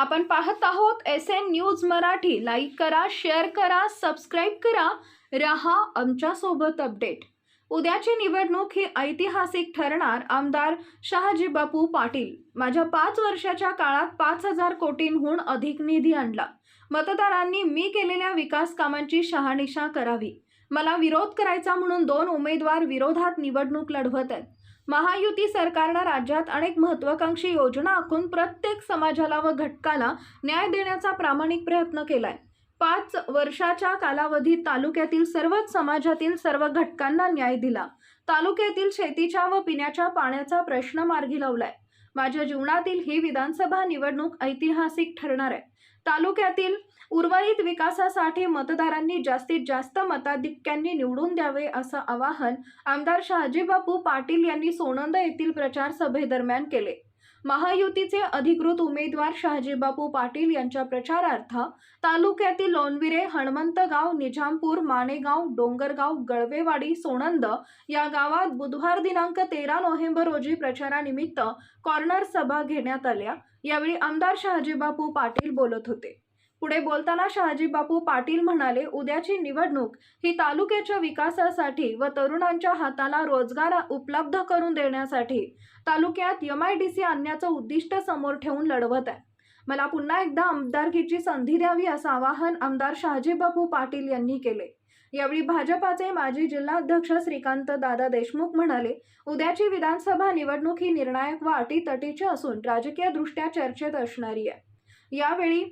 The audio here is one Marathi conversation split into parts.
आपण पाहत आहोत S N news Marathi. Like करा शेअर करा सबस्क्राईब करा. रहा आमच्यासोबत अपडेट उद्याची निवडणूक ही ऐतिहासिक ठरणार आमदार शहाजी बापू पाटील. माझ्या पाच वर्षाच्या काळात पाच हजार कोटींहून अधिक निधी आणला. मतदारांनी मी केलेल्या विकास कामांची शहानिशा करावी. मला विरोध करायचा म्हणून दोन उमेदवार विरोधात निवडणूक लढवत आहेत. महायुती सरकारनं राज्यात अनेक महत्वाकांक्षी योजना आखून प्रत्येक समाजाला व घटकाला न्याय देण्याचा प्रामाणिक प्रयत्न केलाय. पाच वर्षाच्या कालावधीत तालुक्यातील सर्वच समाजातील सर्व घटकांना न्याय दिला. तालुक्यातील शेतीच्या व पिण्याच्या पाण्याचा प्रश्न मार्गी लावलाय. माझ्या जीवनातील ही विधानसभा निवडणूक ऐतिहासिक ठरणार आहे. तालुक्यातील उर्वरित विकासासाठी मतदारांनी जास्तीत जास्त मताधिक्यांनी निवडून द्यावे असं आवाहन आमदार शहाजीबापू पाटील यांनी सोनंद येथील प्रचार सभेदरम्यान केले. महायुतीचे अधिकृत उमेदवार शहाजीबापू पाटील यांच्या प्रचारार्थ तालुक्यातील लोणविरे हणमंतगाव निजामपूर मानेगाव डोंगरगाव गळवेवाडी सोनंद या गावात बुधवार दिनांक तेरा नोव्हेंबर रोजी प्रचारानिमित्त कॉर्नर सभा घेण्यात आल्या. यावेळी आमदार शहाजीबापू पाटील बोलत होते. पुढे बोलताना शहाजीबापू पाटील म्हणाले उद्याची निवडणूक ही तालुक्याच्या विकासासाठी व तरुणांच्या हाताला रोजगार उपलब्ध करून देण्यासाठी तालुक्यात एम आय डी सी आणण्याचं उद्दिष्ट समोर ठेवून लढवत आहे. मला पुन्हा एकदा आमदारकीची संधी द्यावी असं आवाहन आमदार शहाजीबापू पाटील यांनी केले. यावेळी भाजपाचे माजी जिल्हाध्यक्ष श्रीकांत दादा देशमुख म्हणाले उद्याची विधानसभा निवडणूक ही निर्णायक व अटीतटीची असून राजकीयदृष्ट्या चर्चेत असणारी आहे. यावेळी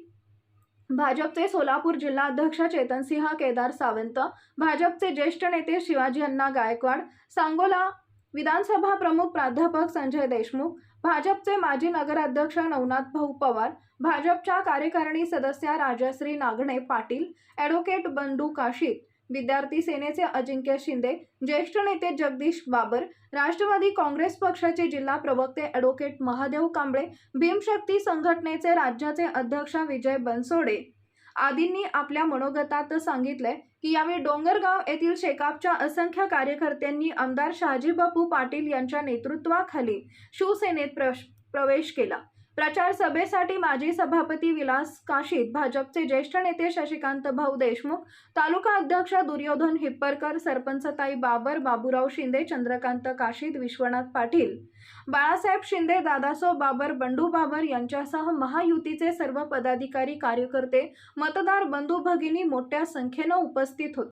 भाजपचे सोलापूर जिल्हाध्यक्ष चेतनसिंह केदार सावंत भाजपचे ज्येष्ठ नेते शिवाजी अण्णा गायकवाड सांगोला विधानसभा प्रमुख प्राध्यापक संजय देशमुख भाजपचे माजी नगराध्यक्ष नवनाथ भाऊ पवार भाजपच्या कार्यकारिणी सदस्या राजश्री नागणे पाटील ॲडव्होकेट बंडू काशीत विद्यार्थी सेनेचे अजिंक्य शिंदे ज्येष्ठ नेते जगदीश बाबर राष्ट्रवादी काँग्रेस पक्षाचे जिल्हा प्रवक्ते ॲडव्होकेट महादेव कांबळे भीमशक्ती संघटनेचे राज्याचे अध्यक्ष विजय बनसोडे. आदींनी आपल्या मनोगतात सांगितले की यावेळी डोंगरगाव येथील शेकापच्या असंख्य कार्यकर्त्यांनी आमदार शहाजीबापू पाटील यांच्या नेतृत्वाखाली शिवसेनेत प्रश- प्रवेश केला. प्रचार सभेसाठी माजी सभापती विलास काशीत भाजपचे ज्येष्ठ नेते शशिकांत भाऊ देशमुख तालुका अध्यक्ष दुर्योधन हिप्परकर सरपंचताई बाबर बाबूराव शिंदे चंद्रकांत काशीत विश्वनाथ पाटील बाळासाहेब शिंदे दादासो बाबर बंडू बाबर यांच्यासह महायुतीचे सर्व पदाधिकारी कार्यकर्ते मतदार बंधू भगिनी मोठ्या संख्येनं उपस्थित होते.